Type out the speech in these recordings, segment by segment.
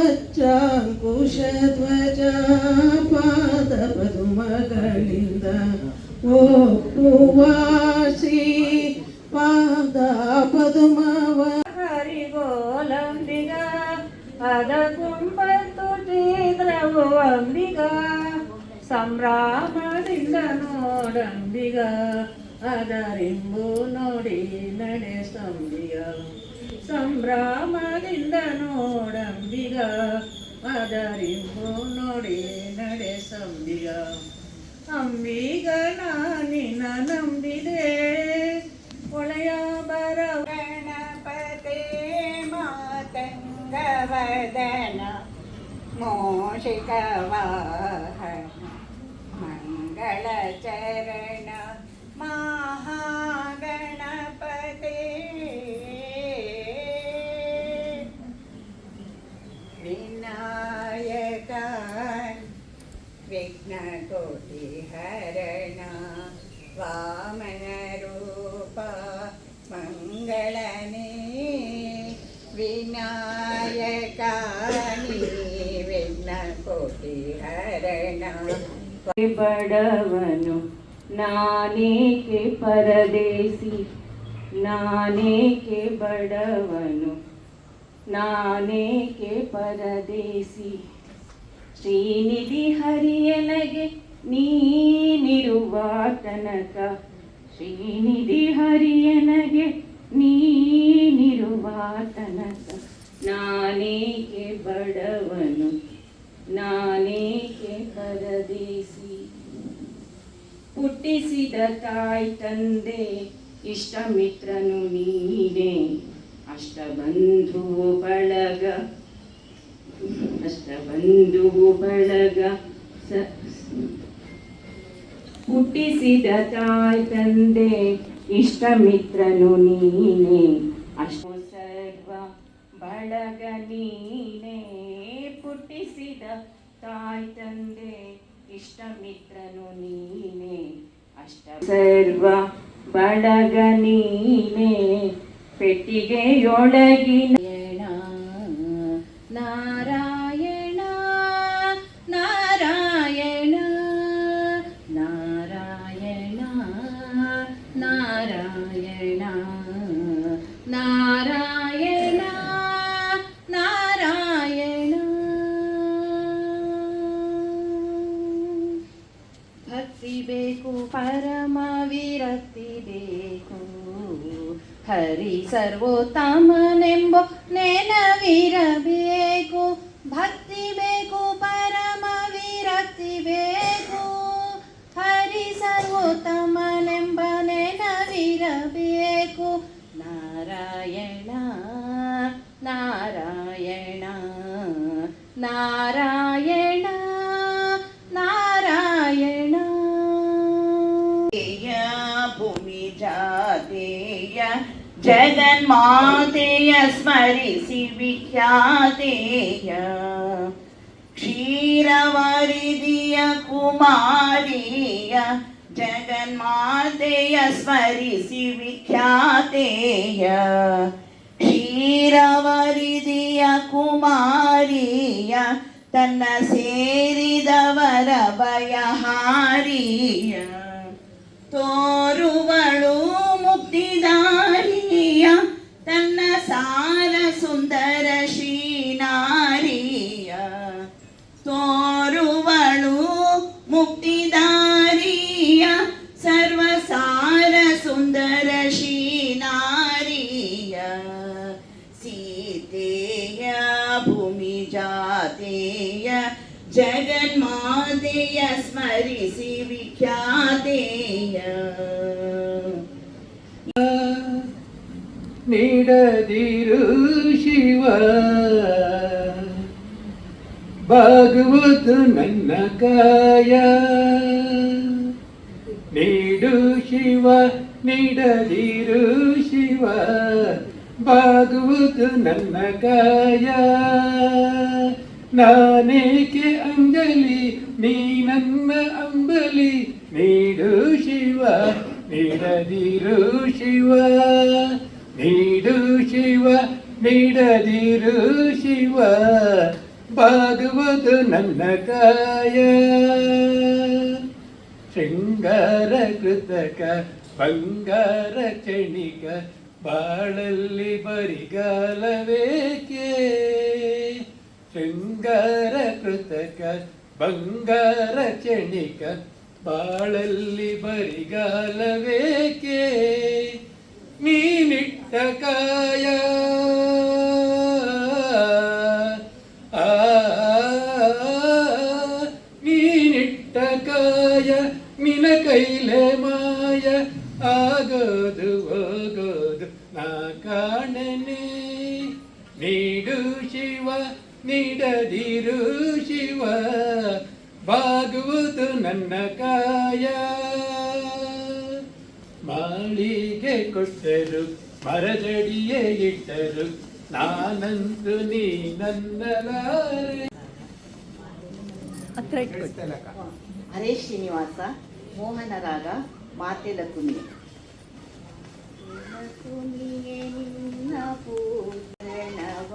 ಓ ಧ್ವಜ ಪಾದ ವಾಮನ ರೂಪ ಮಂಗಳನೇ ವಿನಾಯಕ ವಿಘ್ನಕೋಟಿ ಹರಣ ಬಡವನು ನಾನೇಕೆ ಪರದೇಸಿ ನಾನೇಕೆ ಬಡವನು ನಾನೇಕೆ ಪರದೇಸಿ ಶ್ರೀನಿಧಿ ಹರಿಯನಗೆ ನೀನಿರುವ ತನಕ ಶ್ರೀನಿಧಿ ಹರಿಯನಗೆ ನೀನಿರುವ ತನಕ ನಾನೇಕೆ ಬಡವನು, ನಾನೇಕೆ ಪರದೇಸಿ ಹುಟ್ಟಿಸಿದ ತಾಯಿ ತಂದೆ ಇಷ್ಟ ಮಿತ್ರನು ನೀನೇ. ಅಷ್ಟಬಂಧು ಬಳಗ ಅಷ್ಟಬಂಧು ಬಳಗ. ಸ ಹುಟ್ಟಿಸಿದ ತಾಯ್ ತಂದೆ ಇಷ್ಟ ಮಿತ್ರನು ನೀನೆ. ಅಷ್ಟ ಸರ್ವ ಬಳಗ ನೀನೆ. ಪುಟ್ಟಿಸಿದ ತಾಯ್ ತಂದೆ ಇಷ್ಟ ಮಿತ್ರನು ನೀನೆ. ಅಷ್ಟ ಸರ್ವ ಬಳಗ ನೀನೆ. ಪೆಟ್ಟಿಗೆಯೊಳಗಿನ ನಾರಾಯಣ ಹರಿ ಜಗನ್ಮಾತೆಯ ಸ್ಮರಿಸಿ ವಿಖ್ಯಾತೆಯ ಕ್ಷೀರವರಿದಿಯ ಕುಮಾರಿಯ ಜಗನ್ಮಾತೆಯ ಸ್ಮರಿಸಿ ವಿಖ್ಯಾತೆಯ ಕ್ಷೀರವರಿದಿಯ ಕುಮಾರಿಯ ತನ್ನ ಸೇರಿದವರ ಭಯಹಾರಿಯ ತೋರುವಳು ಮುಕ್ತಿದಾರಿಯ ತನ್ನ ಸಾರ ಸುಂದರ ಶ್ರೀನಾರಿಯ ತೋರುವಳು ಮುಕ್ತಿದಾರಿಯ ಸರ್ವಸಾರ ಸುಂದರ ಶ್ರೀನಾರಿಯ ಸೀತೆಯ ಭೂಮಿ ಜಾತೆಯ ಜಗನ್ಮಾತೆಯ ಸ್ಮರಿಸಿ ವಿಖ್ಯಾತೆಯ ನೀಡದಿರು ಶಿವ. ಭಾಗವತು ನನ್ನ ಕಾಯ. ನೀಡು ಶಿವ, ನೀಡದಿರು ಶಿವ. ಭಾಗವತು ನನ್ನ ಕಾಯ. ನಾನೇಕೆ ಅಂಜಲಿ, ನೀ ನನ್ನ ಅಂಬಲಿ. ನೀಡು ಶಿವ, ನೀಡದಿರು ಶಿವ. ನೀಡು ಶಿವ, ನೀಡದಿರು ಶಿವ, ಬಾಗುವುದು ನನ್ನ ಕಾಯ. ಶೃಂಗಾರ ಕೃತಕ, ಬಂಗಾರ ಚಣಿಕ, ಬಾಳಲ್ಲಿ ಬರಿಗಾಲವೇಕೆ? ಶೃಂಗಾರ ಕೃತಕ, ಬಂಗಾರ ಚಣಿಕ, ಬಾಳಲ್ಲಿ ಬರಿಗಾಲವೇಕೆ? ನೀನಿಟ್ಟ ಕಾಯ ನೀನಿಟ್ಟ ಕಾಯ ನಿನ ಕೈಲೆ ಮಾಯ. ಆಗೋದು, ಹೋಗೋದು, ನಾ ಕಾಣನೆ. ನೀಡು ಶಿವ, ನೀಡದಿರು ಶಿವ. ಬಾಗುವುದು ನನ್ನ ಕಾಯ. ಮಾಳಿಗೆ ಕೊಟ್ಟರು ಮರದಡಿಯೇ ಇಟ್ಟರು. ನಾನಂದು ನೀ ನನ್ನಲಾರೆ ಹರೇ ಶ್ರೀನಿವಾಸ ಮೋಹನ ರಾಗ ಮಾತೆ ಲಕುಮಿ ನಿನ್ನ ಪೂರಣವ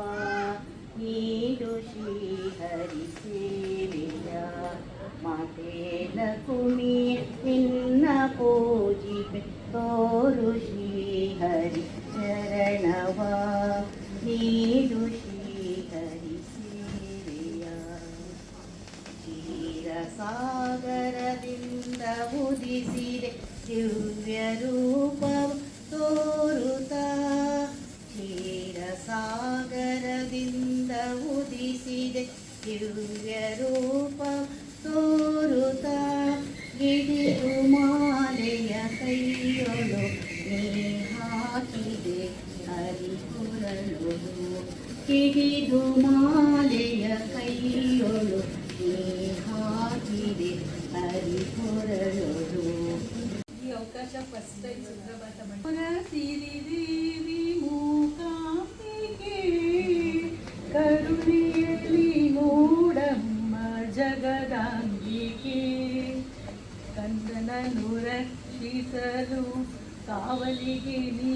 ನೀಡು ಶ್ರೀ ಹರಿ ಸೇವೆಯ ಮಾತೆ ಲಕುಮಿ ನಿನ್ನ ಪೂಜಿಪೆ ತೋರು ಶ್ರೀ ಹರಿ ಚರಣವ ನೀಡು ಶ್ರೀ ಹರಿ ಸೇವೆಯ. ಕ್ಷೀರಸಾಗರದಿಂದ ಉದಿಸಿದೆ ದಿವ್ಯ ರೂಪವು ತೋರುತ್ತ. ಕ್ಷೀರಸಾಗರದಿಂದ ಉದಿಸಿದೆ ದಿವ್ಯ ರೂಪ ತೋರುತ್ತ. ಗಿಡಿದು ಹಾಕಿದೆ ಹರಿಪುರಳು ಹಿಡಿದು ಮಾಲೆಯ ಕೈಯೊಳು ನೀ ಹಾಕಿದೆ ಹರಿಪುರಳು ಈ ಅವಕಾಶ ಫಸ್ಟ್ ಟೈಮ್ ಸುಪ್ರಭಾತ ಸಿರಿದೇವಿ ಮೂಕಾಂಬಿಕೆ ಕರುಣೆಯಲ್ಲಿ ನೋಡಮ್ಮ ಜಗದಾಂಬಿಕೆ ಕಂದನನು ರಕ್ಷಿಸಲು ಕಾವಲಿಗೆ ನೀನಿರಲು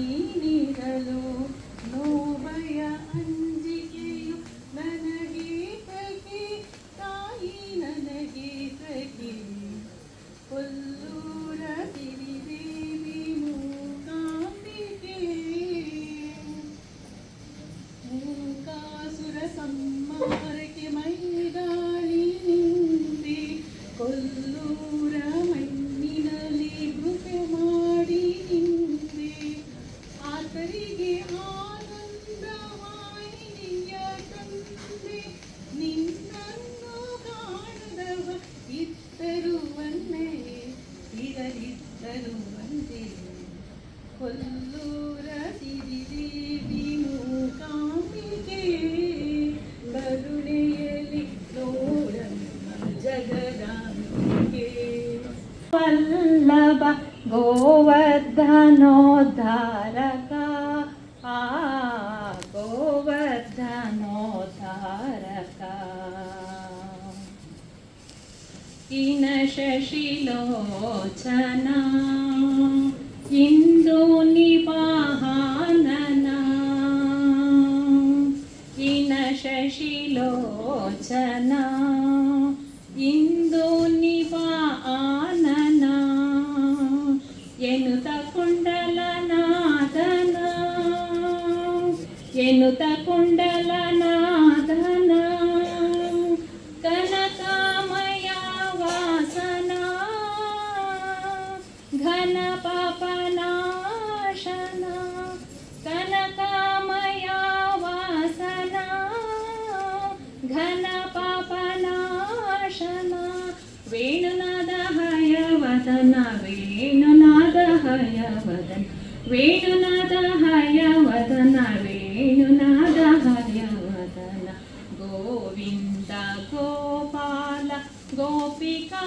ಗೋವಿಂದ ಗೋಪಾಲ ಗೋಪಿಕಾ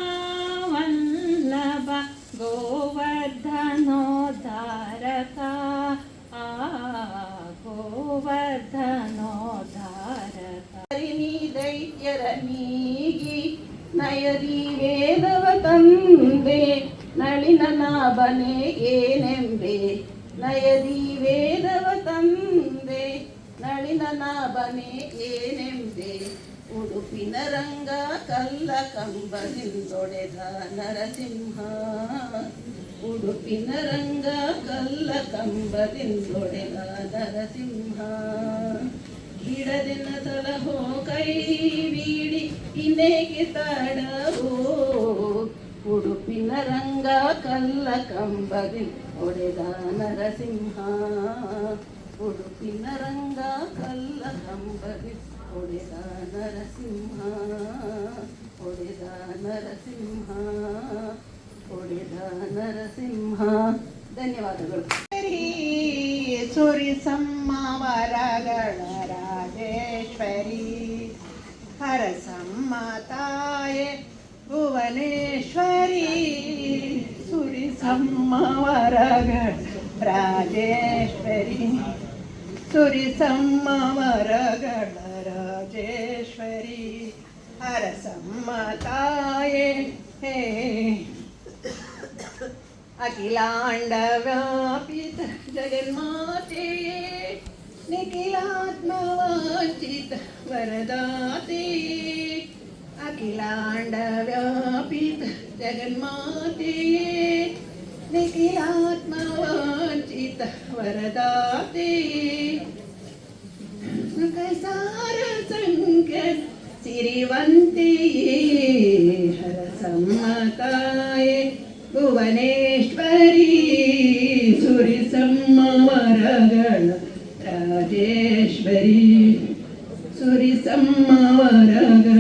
ವಲ್ಲಭ ಗೋವರ್ಧನೋದ್ಧಾರಕ ಆ ಗೋವರ್ಧನೋದ್ಧಾರಕ ಹರಿಣಿ ದೈತ್ಯರ ನೀಗಿ ನಯದಿ ವೇದವ ತಂದೆ ನಳಿನ ನಾಭನೆ ಏನೆಂಬೆ ನಯದಿ ವೇದವ ತಂದೆ ನಳಿನ ಪದ್ಮನಾಭನೇ ಏನೆಂಬೆ ಉಡುಪಿನ ರಂಗ ಕಲ್ಲ ಕಂಬದಿಂದೊಡೆದ ನರಸಿಂಹ ಉಡುಪಿನ ರಂಗ ಕಲ್ಲ ಕಂಬದಿಂದೊಡೆದ ನರಸಿಂಹ ಬಿಡದಿನ ಸಲಹೋ ಕೈ ಬೀಡಿ ಇನ್ನೇಗೆ ತಾಡವೋ ಉಡುಪಿನ ರಂಗ ಕಲ್ಲ ಕಂಬದಿ ಒಡೆದ ನರಸಿಂಹ ಉಡುಪಿನ ರಂಗ ಕಲ್ಲ ಕಂಬದಿ ಒಡೆದ ನರಸಿಂಹ ಹೊಡೆದ ನರಸಿಂಹ ಹೊಡೆದ ನರಸಿಂಹ. ಧನ್ಯವಾದಗಳು. ಸುರಿ ಸಮ್ಮವರಗಳ ರಾಜೇಶ್ವರಿ. ಹರಸಮ್ಮ ತಾಯೆ ಭುವನೇಶ್ವರಿ. ಸುರಿ ಸಮ್ಮವರಗಳ ರಾಜೇಶ್ವರಿ. ಸುರಿ ಸಮ್ಮವರಗಳ राजेश्वरी हर सम्मताये। हरसम्मताये अखिलाण्डव्यापित जगन्माते निखिलात्मवाञ्चित वरदाते। अखिलाण्डव्यापित जगन्माते निखिलात्मवाञ्चित वरदाते। कैसा ಸಿರಿವಂತೆಯೇ ಹರಸಮ್ಮತಾಯೇ ಭುವನೇಶ್ವರಿ ಸುರಿ ಸಮ್ಮವರಗಳ ರಾಜೇಶ್ವರಿ ಸುರಿ ಸಮ್ಮವರಗಳ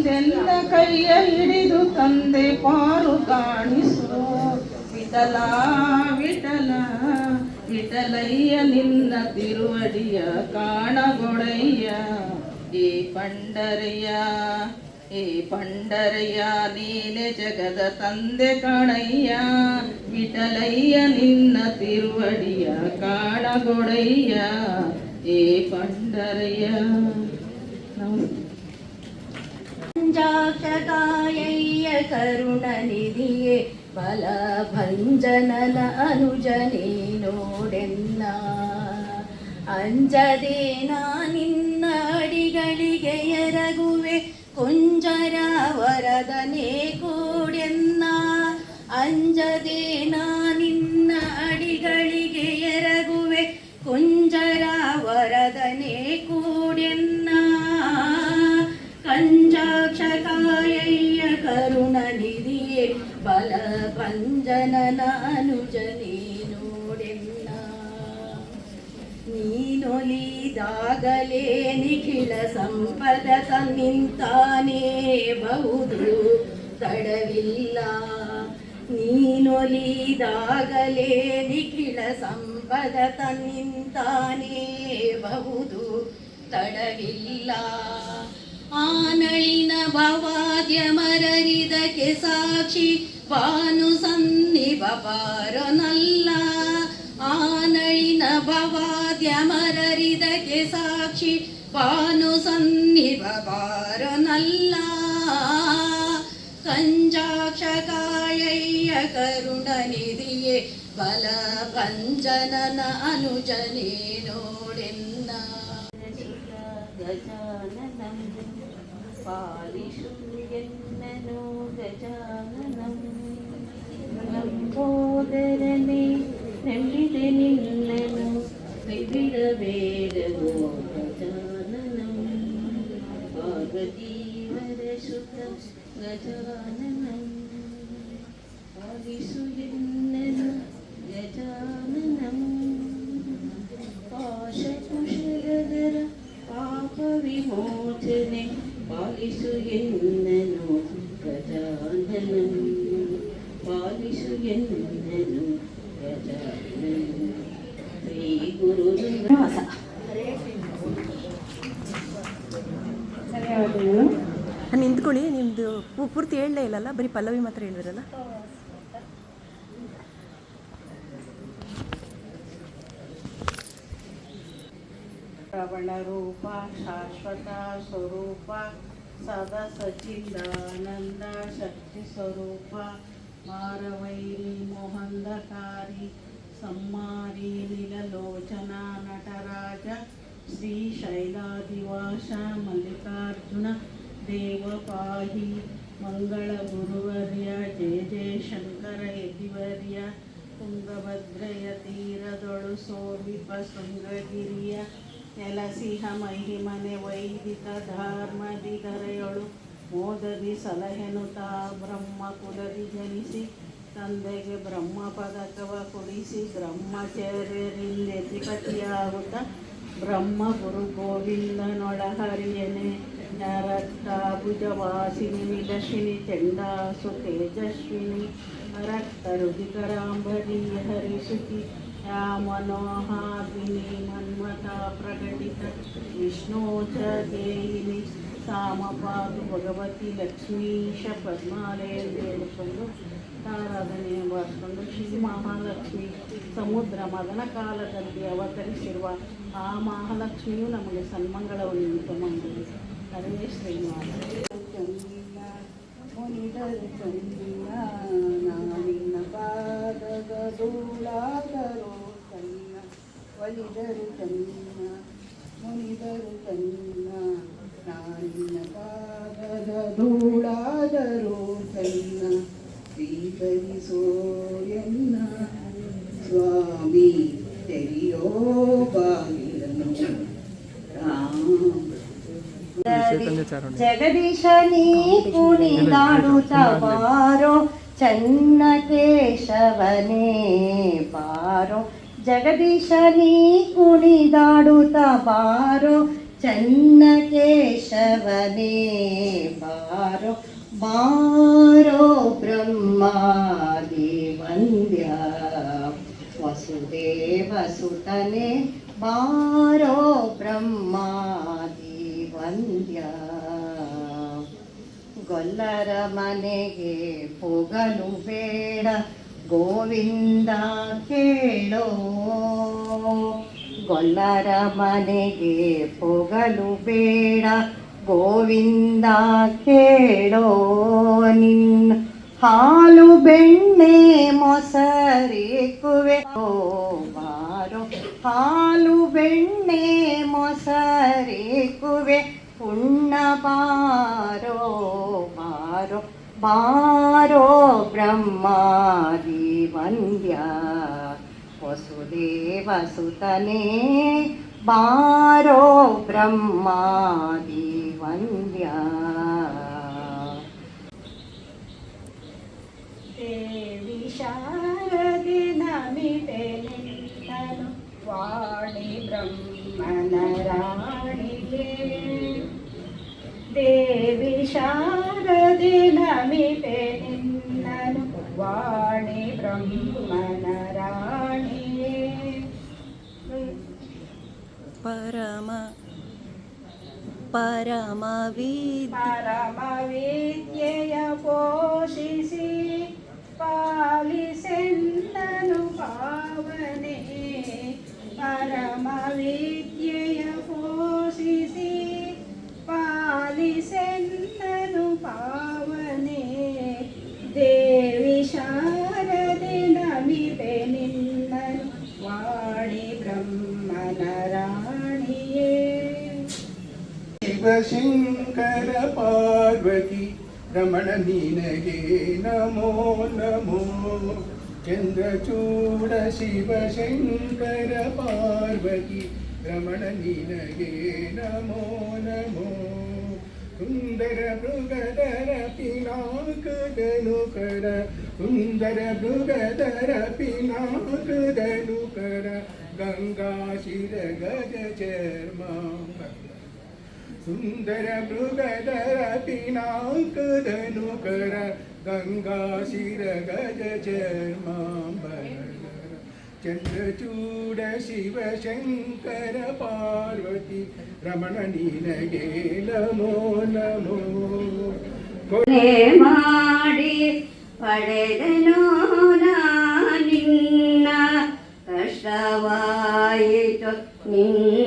ಬಂದೆಂದ ಕೈಯ ಹಿಡಿದು ತಂದೆ ಪಾರು ಕಾಣಿಸು. ವಿಠಲ ವಿಠಲ, ವಿಠಲಯ್ಯ, ನಿನ್ನ ತಿರುವಡಿಯ ಕಾಣಗೊಡಯ್ಯ. ಏ ಪಂಡರಯ್ಯ ಏ ಪಂಡರಯ್ಯ, ನೀನೆ ಜಗದ ತಂದೆ ಕಣಯ್ಯ. ವಿಠಲಯ್ಯ, ನಿನ್ನ ತಿರುವಡಿಯ ಕಾಣಗೊಡಯ್ಯ. ಏ ಪಂಡರಯ್ಯ ಕರುಣನಿಧಿಯೇ ಬಲ ಭಂಜನನ ಅನುಜನೇ ನೋಡೆನ್ನ. ಅಂಜದೆ ನಾ ನಿನ್ನ ಅಡಿಗಳಿಗೆ ಎರಗುವೆ, ಕುಂಜರ ವರದನೆ ಕೂಡೆನ್ನ. ಅಂಜದೆ ನಿನ್ನ ಅಡಿಗಳಿಗೆ ಎರಗುವೆ, ಕುಂಜರ ವರದನೆ ಪಂಜನನ ಅನುಜನೇ ನೋಡೆನ್ನ ನೀನೊಲಿದಾಗಲೇ ನಿಖಿಲ ಸಂಪದ ತನ್ನಿಂತಾನೇ ಬಹುದು. ತಡವಿಲ್ಲ. ನೀನೊಲಿದಾಗಲೇ ನಿಖಿಳ ಸಂಪದ ತನ್ನಿಂತಾನೇ ಬಹುದು. ತಡವಿಲ್ಲ. ಆನಳಿನ ಭವಾದ್ಯ ಮರರಿದಕ್ಕೆ ಸಾಕ್ಷಿ ಭಾನು ಸನ್ನಿಭ ಪಾರನಲ್ಲ ಆನಳಿನ ಭವಾದ್ಯ ಮರರಿದಕ್ಕೆ ಸಾಕ್ಷಿ ಭಾನು ಸನ್ನಿಭ ಪಾರನಲ್ಲ ಕಂಜಾಕ್ಷಕಾಯಯ್ಯ ಕರುಣನಿಧಿಯೇ ಬಲ ಪಂಜನನ ಅನುಜನೇ ನೋಡೆನ್ನ. ಗಜಾನನಂ. ಪಾಲಿಷು ಎನ್ನನು गजाननम् पागती गजानन पासु हिन्दजाननम् पाशपुश गापविमोचने पायिषु हिन्दनो गजाननम् ನಿಂತ್ಕೊಳ್ಳಿ ನಿಮ್ಮದು ಪೂರ್ತಿ ಹೇಳಲೇ ಇಲ್ಲಲ್ಲ, ಬರೀ ಪಲ್ಲವಿ ಮಾತ್ರ ಹೇಳಿದ್ರಲ್ಲ? ಪ್ರಬಲ ರೂಪ, ಶಾಶ್ವತ ಸ್ವರೂಪ, ಸದಾ ಸಚ್ಚಿದಾನಂದ ಶಕ್ತಿ ಸ್ವರೂಪ. ಮಾರವೈರಿ ಮೋಹಂದಕಾರಿ ಸಂಮಾರಿ ನಿಲಲೋಚನ ನಟರಾಜ ಶ್ರೀ ಶೈಲಾದಿವಾಸ ಮಲ್ಲಿಕಾರ್ಜುನ ದೇವ ಪಾಹಿ ಮಂಗಳ ಗುರುವರ್ಯ ಜಯ ಜಯ ಶಂಕರ ಯತಿವರ್ಯ ತುಂಗಭದ್ರೆಯ ತೀರದೊಳು ಸೋರ್ವಿಪ ಶೃಂಗಗಿರಿಯ ನೆಲಸಿಹ ಮಹಿಮನೆ ವೈದಿಕ ಧರ್ಮದಿ ಸಲಹೆನು ತಾ ಬ್ರಹ್ಮ ಕುಲದಿ ಜನಿಸಿ, ತಂದೆಗೆ ಬ್ರಹ್ಮ ಪದಕವ ಕೊಡಿಸಿ ಬ್ರಹ್ಮಚರ್ಯರಿಂದೆತಿಪತಿಯಾಗುತ್ತ ಬ್ರಹ್ಮ ಗುರು ಗೋವಿಂದನೊಳಹರಿಯನೆ. ನರಕ್ತ ಭುಜವಾಸಿನಿ ವಿಲಸಿನಿ ಚಂಡಾಸು ತೇಜಸ್ವಿನಿ, ರಕ್ತ ರುದಿಕರಾಂಬರಿ ಹರಿಸುತಿ ಯಾ ಮನ್ಮತ ಪ್ರಕಟಿತ, ವಿಷ್ಣು ಚ ದೇಹಿನಿ. ಸಾಮಪಾದು ಭಗವತಿ ಲಕ್ಷ್ಮೀಶ ಪದ್ಮಾಲಯ ಹೇಳಿಕೊಂಡು ಆರಾಧನೆ ಮಾಡಿಕೊಂಡು ಶ್ರೀ ಮಹಾಲಕ್ಷ್ಮಿ ಸಮುದ್ರ ಮದನ ಕಾಲದಲ್ಲಿ ಅವತರಿಸಿರುವ ಆ ಮಹಾಲಕ್ಷ್ಮಿಯು ನಮಗೆ ಸನ್ಮಂಗಳವನ್ನು ಉಂಟು ಮಾಡಿದೆ ಅದೇ ಶ್ರೀನಿವಾಸ ಮುನಿದರು ಚಂದಿಲ್ಲ ನಾನಿನ್ನ ಪಾದದ ಧೂಳಾದರು ಚನ್ನ ಒಲಿದರು ಚನ್ನ ಮುನಿದರು ಚನ್ನ ನಾನಿನ್ನ ಪಾದದ ಧೂಳಾದರೂ ತನ್ನ ಸ್ವೀಕರಿಸೋ ಎನ್ನ ಸ್ವಾಮಿ ತೆರೆಯೋ ಬಾಗಿಲನು ಜಗದೀಶ, ನೀ ಕುಣಿದಾಡುತ್ತ ಬಾರೋ ಚನ್ನ ಕೇಶವನೇ ಬಾರೋ ಜಗದೀಶ, ನೀ ಕುಣಿದಾಡುತ್ತ ಬಾರೋ ಚನ್ನ ಕೇಶವನೇ ಬಾರೋ ಬಾರೋ ಬ್ರಹ್ಮಾದಿ ವಂದ್ಯ ವಸುದೇವ ಸುತನೆ, ಬಾರೋ ಬ್ರಹ್ಮಾದಿ ವಂದ್ಯ ಗೊಲ್ಲರ ಮನೆಗೆ ಹೋಗಲು ಬೇಡ, ಗೋವಿಂದ ಕೇಳೋ. ಗೊಲ್ಲರ ಮನೆಗೆ ಹೋಗಲು ಬೇಡ. ಗೋವಿಂದ ಕೇಳೋ ನಿನ್ನ ಹಾಲು ಬೆಣ್ಣೆ ಮೊಸರೇಕುವೆ. ಬಾರೋ, ಹಾಲು ಬೆಣ್ಣೆ ಮೊಸರೇಕುವೆ. ಉಣ್ಣ ಬಾರೋ ಬಾರೋ ಬಾರೋ ಬ್ರಹ್ಮಾದಿ ವಂದ್ಯ ವಸುದೇವ ಸುತನೇ ಬಾರೋ ಬ್ರಹ್ಮಾದಿ ವಂದ್ಯ ದೇವಿ ಶಾರದೆ ನಮಿತೆ ನಿನ್ನನು ವಾಣಿ ಬ್ರಹ್ಮನ ರಾಣಿಗೆ ದೇವಿ ಶಾರದೆ Parama Parama, viva Parama, viva por si se parli sentano parame, parama viva por si se parli sentano parame. Shivashankara Parvati Ramana ನಿನಗೆ ನಮೋ ನಮೋ ಚಂದ್ರಚೂಡ ಶಿವಶಂಕರ ಪಾರ್ವತಿ ರಮಣ ನಿನಗೆ ನಮೋ ನಮೋ ಸುಂದರ ಮೃಗದರ ಪಿನಾಕದನು ಕರ ಸುಂದರ ಮೃಗದರ ಪಿನಾಕದನು ಕರ ಗಂಗಾ ಶಿರ ಗಜ ಚರ್ಮ ಸುಂದರ ಮೃಗದರ ಪಿನಾಕದನು ಕರ ಗಂಗಾ ಶಿರ ಗಜ ಚಂದ್ರಚೂಡ ಶಿವಶಂಕರ ಪಾರ್ವತಿ ರಮಣ ನಿನಗೆ ನಮೋ ನಮೋ. ಕೊನೆ ಮಾಡಿ ಪಡೆದನು ನಿನ್ನ ಕಷ್ಟವಾಯಿತು ನಿಂಜನು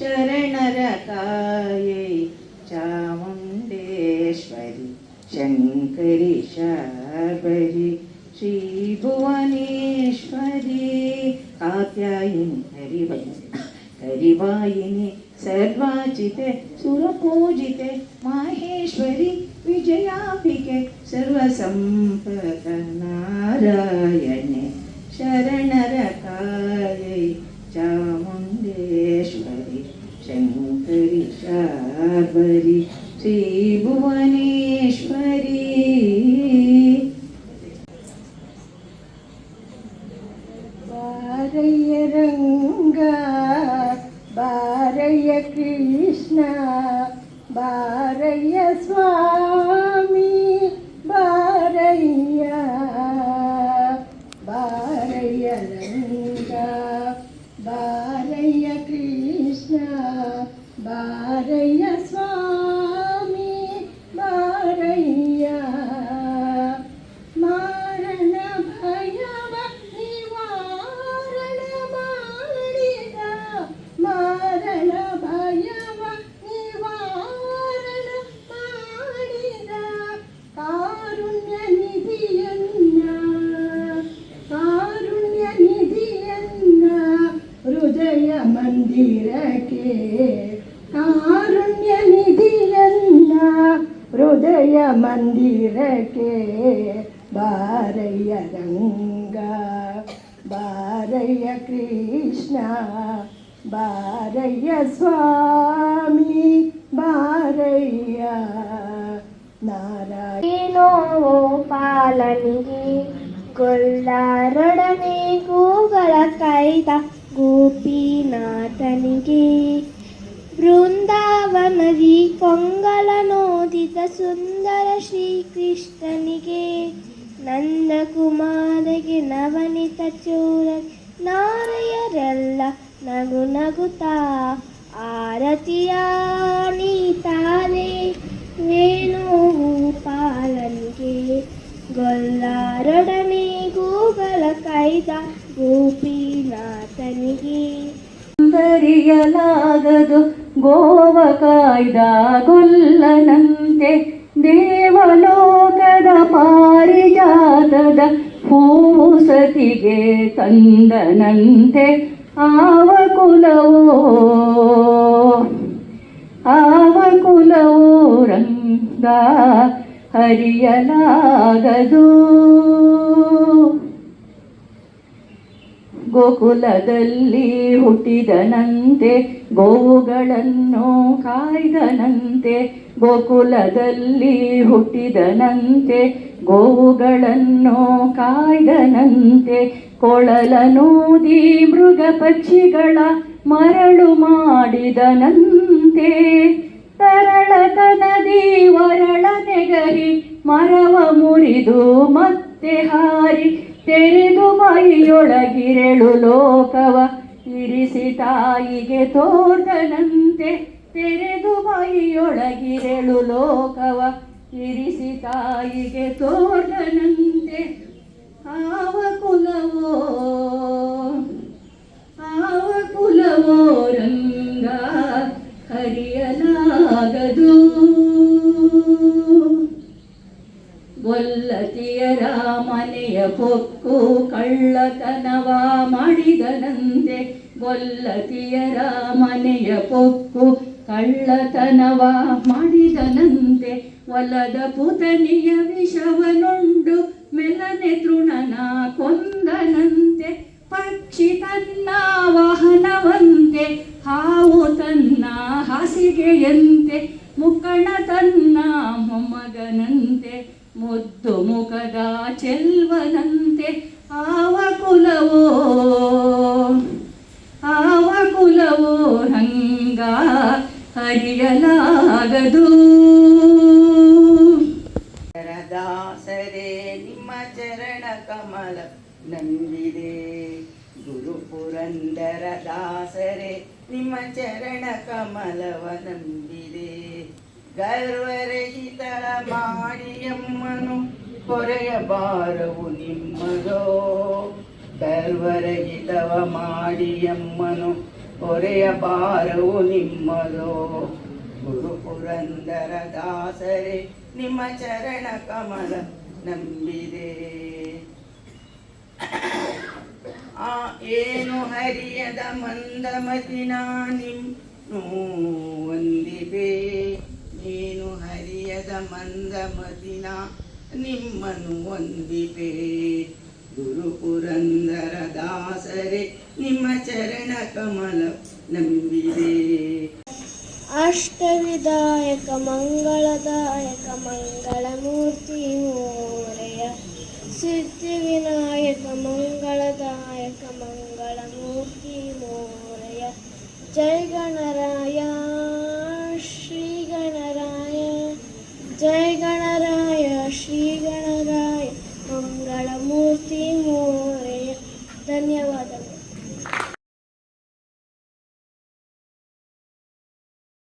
ശരണ ಬಾರಯ್ಯ ಸ್ವಾಮಿ, ಬಾರಯ್ಯ ನಾರಾಯಣೋ ಪಾಲನಿಗೆ ಗೊಲ್ಲಾರೊಡನೆ ಕೂಗಳ ಕೈದ ಗೋಪಿನಾಥನಿಗೆ ಬೃಂದಾವನದಿ ಕೊಂಗಲ ನೋದಿದ ಸುಂದರ ಶ್ರೀಕೃಷ್ಣನಿಗೆ ನಂದಕುಮಾರಿಗೆ ನವನಿತ ಚೂರ ನಾರೆಯರೆಲ್ಲ ನಗು ನಗುತ್ತಾ ಆರತಿಯ ನೀತಾರೆ ವೇಣುಪಾಲನಿಗೆ ಗೊಲ್ಲಾರೊಡನೆ ಗೂಗಲ ಕೈದ ಗೋಪಿನಾಥನಿಗೆ ಸುಂದರಿಯಲಾಗದು ಗೋವ ಕಾಯ್ದ ಗೊಲ್ಲನಂತೆ ದೇವಲೋಕದ ಪಾರಿಜಾತದ ಹೂವು ತಂದನಂತೆ ಆವ ಕುಲವೋ ಆವ ಕುಲವೋ ರಂಗ ಹರಿಯಲಾಗದು. ಗೋಕುಲದಲ್ಲಿ ಹುಟ್ಟಿದನಂತೆ, ಗೋವುಗಳನ್ನು ಕಾಯ್ದನಂತೆ, ಗೋಕುಲದಲ್ಲಿ ಹುಟ್ಟಿದನಂತೆ, ಗೋವುಗಳನ್ನು ಕಾಯ್ದನಂತೆ ಕೊಳಲನೂದಿ ಮೃಗ ಪಕ್ಷಿಗಳ ಮರಳು ಮಾಡಿದನಂತೆ. ತರಳತನದಿ ವರಳ ನೆಗರಿ ಮರವ ಮುರಿದು ಮತ್ತೆ ಹಾರಿ ತೆರೆದು ಮೈಯೊಳಗಿರೆಳು ಲೋಕವ, ಇರಿಸಿ ತಾಯಿಗೆ ತೋರ್ದನಂತೆ. ತೆರೆದು ಮೈಯೊಳಗಿರೆಳು ಲೋಕವ, ಇರಿಸಿ ತಾಯಿಗೆ ತೋರ್ದನಂತೆ. ಆವ ಕುಲವೋ ಆವ ಕುಲವೋ ರಂಗ ಹರಿಯಲಾಗದು ಒಲ್ಲತಿಯರ ಮನೆಯ ಪೊಕ್ಕು ಕಳ್ಳತನವ ಮಾಡಿದನಂತೆ. ಒಲ್ಲತಿಯರ ಮನೆಯ ಪೊಕ್ಕು ಕಳ್ಳತನವ ಮಾಡಿದನಂತೆ. ಒಲದ ಪುತನಿಯ ವಿಷವನುಂಡು ಮೆಲನೆ ತೃಣನ ಕೊಂದನಂತೆ. ಪಕ್ಷಿ ತನ್ನ ವಾಹನವಂತೆ, ಹಾವು ತನ್ನ ಹಾಸಿಗೆಯಂತೆ. ಮುಕ್ಕಣ ತನ್ನ ಮೊಮ್ಮಗನಂತೆ. ಮುದ್ದು ಮುಖದ ಚೆಲ್ವನಂತೆ ಆವ ಕುಲವೋ ಆವ ಕುಲವೋ ಹಂಗ ಹರಿಯಲಾಗದು ನಿಮ್ಮ ಚರಣ ಕಮಲ ನಂದಿದೆ. ಗುರು ಪುರಂದರ ದಾಸರೇ ನಿಮ್ಮ ಚರಣ ಕಮಲವ ನಂಬಿದೆ ಗರ್ವರಹಿತಳ ಮಾಡಿಯಮ್ಮನು ಕೊರೆಯ ಭಾರವು ನಿಮ್ಮದೋ. ಗರ್ವರಹಿತವ ಮಾಡಿಯಮ್ಮನು ಕೊರೆಯ ಭಾರವು ನಿಮ್ಮದೋ. ಗುರು ಪುರಂದರ ದಾಸರೇ, ನಿಮ್ಮ ಚರಣ ಕಮಲ ನಂಬಿದೆ. ಆ ಏನು ಹರಿಯದ ಮಂದಮತಿ ನಾನಿನ್ನು ಒಂದಿದೆ ನೀನು ಹರಿಯದ ಮಂದ ಮದಿನ, ನಿಮ್ಮನ್ನು ಹೊಂದಿಪೇ ಗುರು ಪುರಂದರ ದಾಸರೇ, ನಿಮ್ಮ ಚರಣ ಕಮಲ ನಂಬಿದೆ. ಅಷ್ಟವಿದಾಯಕ ಮಂಗಳದಾಯಕ ಮಂಗಳಮೂರ್ತಿ ಮೂರ್ತಿ ಸಿದ್ಧಿ ವಿನಾಯಕ ಮಂಗಳದಾಯಕ ಮಂಗಳ ಮೂರ್ತಿ ಮೋರೆಯ ಜಯ ಗಣರಾಯ. day.